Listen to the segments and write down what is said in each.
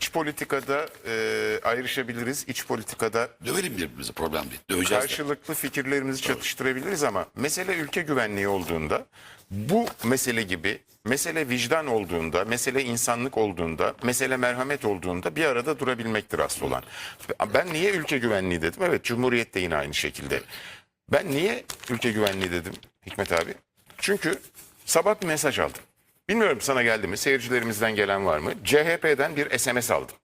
dış politikada e, ayrışabiliriz, iç politikada Dövelim birbirimizi problem değil. Döveceğiz de. karşılıklı fikirlerimizi çatıştırabiliriz ama mesele ülke güvenliği olduğunda bu mesele gibi mesele vicdan olduğunda, mesele insanlık olduğunda, mesele merhamet olduğunda bir arada durabilmektir asıl olan. Ben niye ülke güvenliği dedim? Evet Cumhuriyet de yine aynı şekilde. Ben niye ülke güvenliği dedim Hikmet abi? Çünkü sabah bir mesaj aldım. Bilmiyorum sana geldi mi? Seyircilerimizden gelen var mı? CHP'den bir SMS aldım.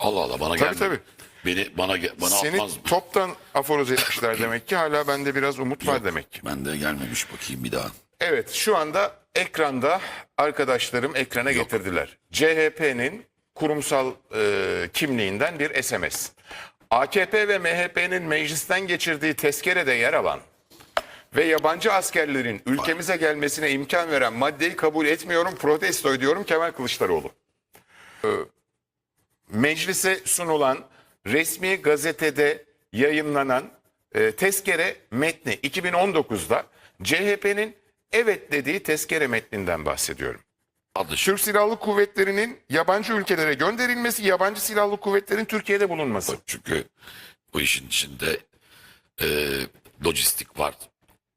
Allah Allah bana Tabii, geldi. tabii. Beni bana ge- bana Seni atmaz mı? toptan aforoz etmişler demek ki. Hala bende biraz umut var demek ki. Ben de gelmemiş bakayım bir daha. Evet şu anda ekranda arkadaşlarım ekrana getirdiler. CHP'nin kurumsal e, kimliğinden bir SMS. AKP ve MHP'nin meclisten geçirdiği tezkerede yer alan ve yabancı askerlerin ülkemize gelmesine imkan veren maddeyi kabul etmiyorum, protesto ediyorum Kemal Kılıçdaroğlu. Ee, meclise sunulan resmi gazetede yayınlanan e, tezkere metni 2019'da CHP'nin evet dediği tezkere metninden bahsediyorum. Adı. Türk Silahlı Kuvvetleri'nin yabancı ülkelere gönderilmesi, yabancı silahlı kuvvetlerin Türkiye'de bulunması. Çünkü bu işin içinde e, lojistik var,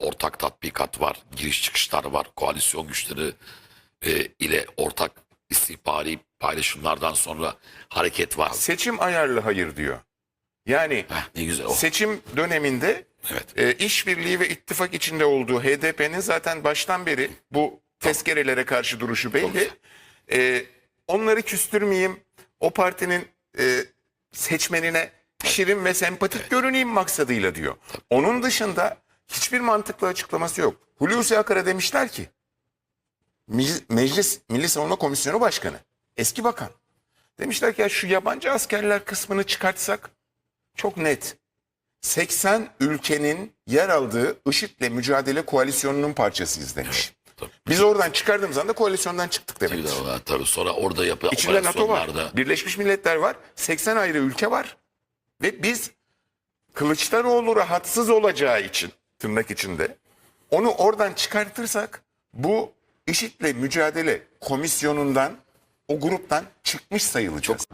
ortak tatbikat var, giriş çıkışlar var, koalisyon güçleri e, ile ortak istihbari paylaşımlardan sonra hareket var. Seçim ayarlı hayır diyor. Yani Heh, ne güzel o. seçim döneminde Evet. e, işbirliği ve ittifak içinde olduğu HDP'nin zaten baştan beri bu tezkerelere karşı duruşu belli. E, onları küstürmeyeyim, o partinin e, seçmenine şirin ve sempatik görüneyim maksadıyla diyor. Onun dışında hiçbir mantıklı açıklaması yok. Hulusi Akar'a demişler ki, Meclis, Milli Savunma Komisyonu Başkanı, eski bakan. Demişler ki ya şu yabancı askerler kısmını çıkartsak çok net. 80 ülkenin yer aldığı IŞİD'le mücadele koalisyonunun parçasıyız demiş. Tabii. Biz oradan çıkardığımız anda koalisyondan çıktık Bir demek. de o var, Tabii sonra orada yapı İçinde NATO var, Birleşmiş Milletler var, 80 ayrı ülke var. Ve biz Kılıçdaroğlu rahatsız olacağı için tırnak içinde onu oradan çıkartırsak bu IŞİD'le mücadele komisyonundan o gruptan çıkmış sayılacağız.